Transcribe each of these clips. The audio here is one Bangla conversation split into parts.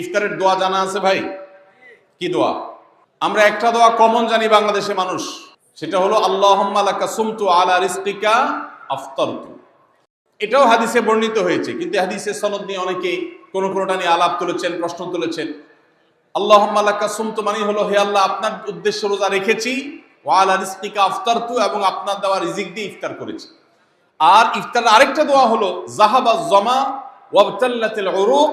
ইফতারের দোয়া জানা আছে ভাই? কি দোয়া? আমরা একটা দোয়া কমন জানি বাংলাদেশে মানুষ। সেটা হলো, আল্লাহুম্মা লাকা সুমতু আলা রিজকিকা আফতারতু। এটাও হাদিসে বর্ণিত হয়েছে, কিন্তু হাদিসের সনদ নিয়ে অনেকে কোনো কোনোটা নিয়ে আলাপ তুলেছেন, প্রশ্ন তুলেছেন। আল্লাহুম্মা লাকা সুমতু মানে হলো, হে আল্লাহ, আপনার উদ্দেশ্য রোজা রেখেছি, ওয়া আলা রিজকিকা আফতারতু এবং আপনার দেওয়া রিজিক দিয়ে ইফতার করেছি। আর ইফতার আরেকটা দোয়া হলো, জাহাবা জমা ওয়াবতাল্লাতিল উরুক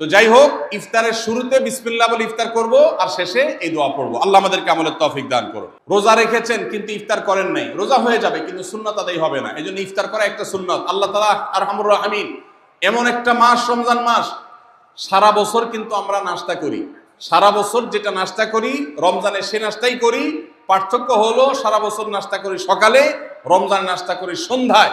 তো যাই হোক, ইফতারের শুরুতে বিসমিল্লাহ বলে ইফতার করব আর শেষে এই দোয়া পড়ব। আল্লাহ আমাদেরকে আমলের তফিক দান করুন। রোজা রেখেছেন কিন্তু ইফতার করেন নাই। রোজা হয়ে যাবে কিন্তু সুন্নত আদায় হবে না। এই জন্য ইফতার করা একটা সুন্নত। আল্লাহ তালা আর হামুর রাহমিন, এমন একটা মাস, রমজান মাস, সারা বছর কিন্তু আমরা নাস্তা করি। সারা বছর যেটা নাস্তা করি রমজানে সে নাস্তাই করি। পার্থক্য হলো, সারা বছর নাস্তা করি সকালে, রমজান নাস্তা করি সন্ধ্যায়।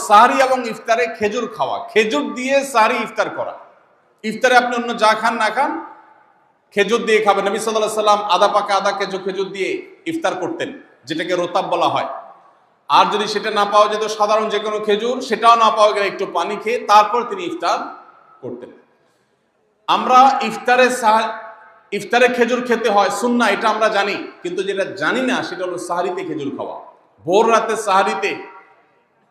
সাহারি এবং ইফতারে খেজুর খাওয়া। খেজুর দিয়ে সাহারি ইফতার করা। ইফতারে আপনি অন্য যা খান, না খান, খেজুর দিয়ে খাবেন। নবী সাল্লাহ সাল্লাম আদা পাকা আদা খেজুর খেজুর দিয়ে ইফতার করতেন, যেটাকে রোতাব বলা হয়। আর যদি সেটা না পাওয়া যেত, সাধারণ যে কোনো খেজুর, সেটাও না পাওয়া গেলে একটু পানি খেয়ে তারপর তিনি ইফতার করতেন। আমরা ইফতারে ইফতারে খেজুর খেতে হয় সুন্না এটা আমরা জানি। কিন্তু যেটা জানি না, সেটা হলো সাহারিতে খেজুর খাওয়া। ভোর রাতে সাহারিতে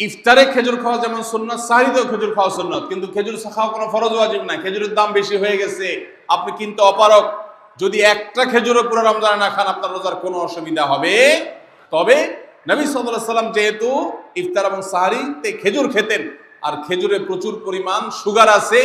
ইফতারে খেজুর খাওয়া যেমন সুন্নত সাহিদেও খেজুর খাওয়া সুন্নত। কিন্তু খেজুর খাওয়া কোনো ফরজ ওয়াজিব না খেজুরের দাম বেশি হয়ে গেছে। আপনি কিন্তু অপারক যদি একটা খেজুরও পুরো রমজানে না খান, আপনার রোজার কোনো অসুবিধা হবে। তবে নবী সাল্লাহ সাল্লাম যেহেতু ইফতার এবং সাহারিতে খেজুর খেতেন, আর খেজুরে প্রচুর পরিমাণ সুগার আছে,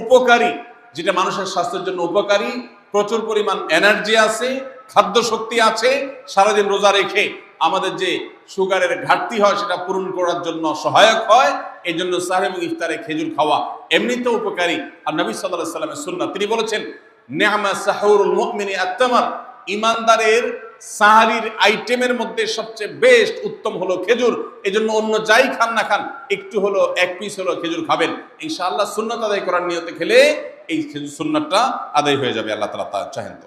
উপকারী, যেটা মানুষের স্বাস্থ্যের জন্য উপকারী, প্রচুর পরিমাণ এনার্জি আছে খাদ্য শক্তি আছে, সারাদিন রোজা রেখে আমাদের যে সুগারের ঘাটতি হয় সেটা পূরণ করার জন্য সহায়ক হয় এই জন্য সাহেব ইফতারে খেজুর খাওয়া এমনিতেও উপকারী। আর নবী সাল্লাহ সাল্লামের সুন্নাহ, তিনি বলেছেন নেহামা সাহুরুল মুমিনি আত্মামার ইমানদারের সাহারির আইটেমের মধ্যে সবচেয়ে বেস্ট উত্তম হলো খেজুর। এই জন্য অন্য যাই খান না খান, একটু হলো, এক পিস হলো খেজুর খাবেন। ইনশাআল্লাহ সুন্নত আদায় করার নিয়তে খেলে এই খেজুর সুন্নতটা আদায় হয়ে যাবে, আল্লাহ তালা তা চাহেন তো।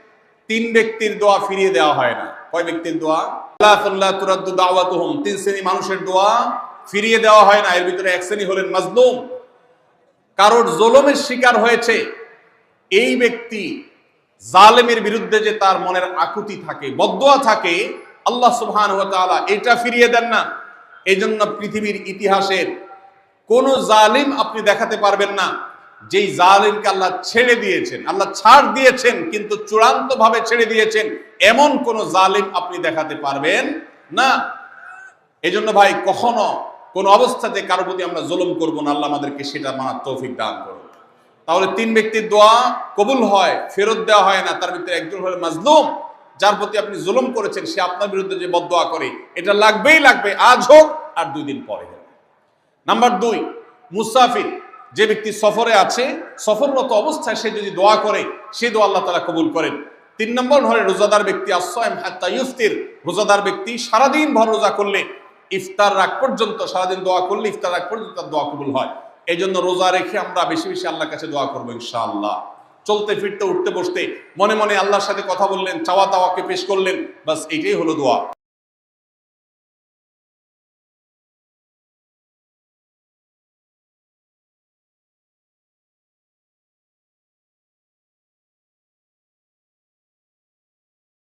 তিন ব্যক্তির দোয়া ফিরিয়ে দেওয়া হয় না। কয় ব্যক্তির দোয়া? আল্লাহ তিন শ্রেণি মানুষের দোয়া ফিরিয়ে দেওয়া হয় না। এর ভিতরে এক শ্রেণি হলেন মাজলুম। কারোর জলমের শিকার হয়েছে, এই ব্যক্তি জালেমের বিরুদ্ধে যে তার মনের আকুতি থাকে, বদোয়া থাকে, আল্লাহ সুবহান এটা ফিরিয়ে দেন না। এই জন্য পৃথিবীর ইতিহাসের কোন জালিম আপনি দেখাতে পারবেন না। যেই জালিমকে আল্লাহ ছেড়ে দিয়েছেন, আল্লাহ ছাড় দিয়েছেন, কিন্তু চূড়ান্ত ভাবে ছেড়ে দিয়েছেন, এমন কোন জালিম আপনি দেখাতে পারবেন না। এই জন্য ভাই, কখনো কোন অবস্থাতে কারও প্রতি আমরা জুলুম করব না, আল্লাহ আমাদেরকে সেটা মানার তৌফিক দান করুন। তাহলে তিন ব্যক্তির দোয়া কবুল হয়, ফেরত দেওয়া হয় না, তার ভিতরে একজন হলো মাজলুম, যার প্রতি আপনি জুলুম করেছেন, সে আপনার বিরুদ্ধে যে বদোয়া করে, এটা লাগবেই লাগবে, আজ হোক আর দুই দিন পরে নাম্বার দুই, মুসাফির। যে ব্যক্তি সফরে আছে, সফররত অবস্থায় সে যদি দোয়া করে, সে দোয়া আল্লাহ তালা কবুল করেন। তিন নম্বর হলে রোজাদার ব্যক্তি আশ্রয় হাত্তা ইফতির রোজাদার ব্যক্তি সারাদিন ভর রোজা করলে, ইফতার রাগ পর্যন্ত, সারাদিন দোয়া করলে ইফতার রাগ পর্যন্ত তার দোয়া কবুল হয়। এই জন্য রোজা রেখে আমরা বেশি বেশি আল্লাহর কাছে দোয়া করব ইনশাআল্লাহ। চলতে ফিরতে, উঠতে, বসতে, মনে মনে আল্লাহর সাথে কথা বললেন চাওয়া তাওয়াকে পেশ করলেন, বাস এইটাই হলো দোয়া।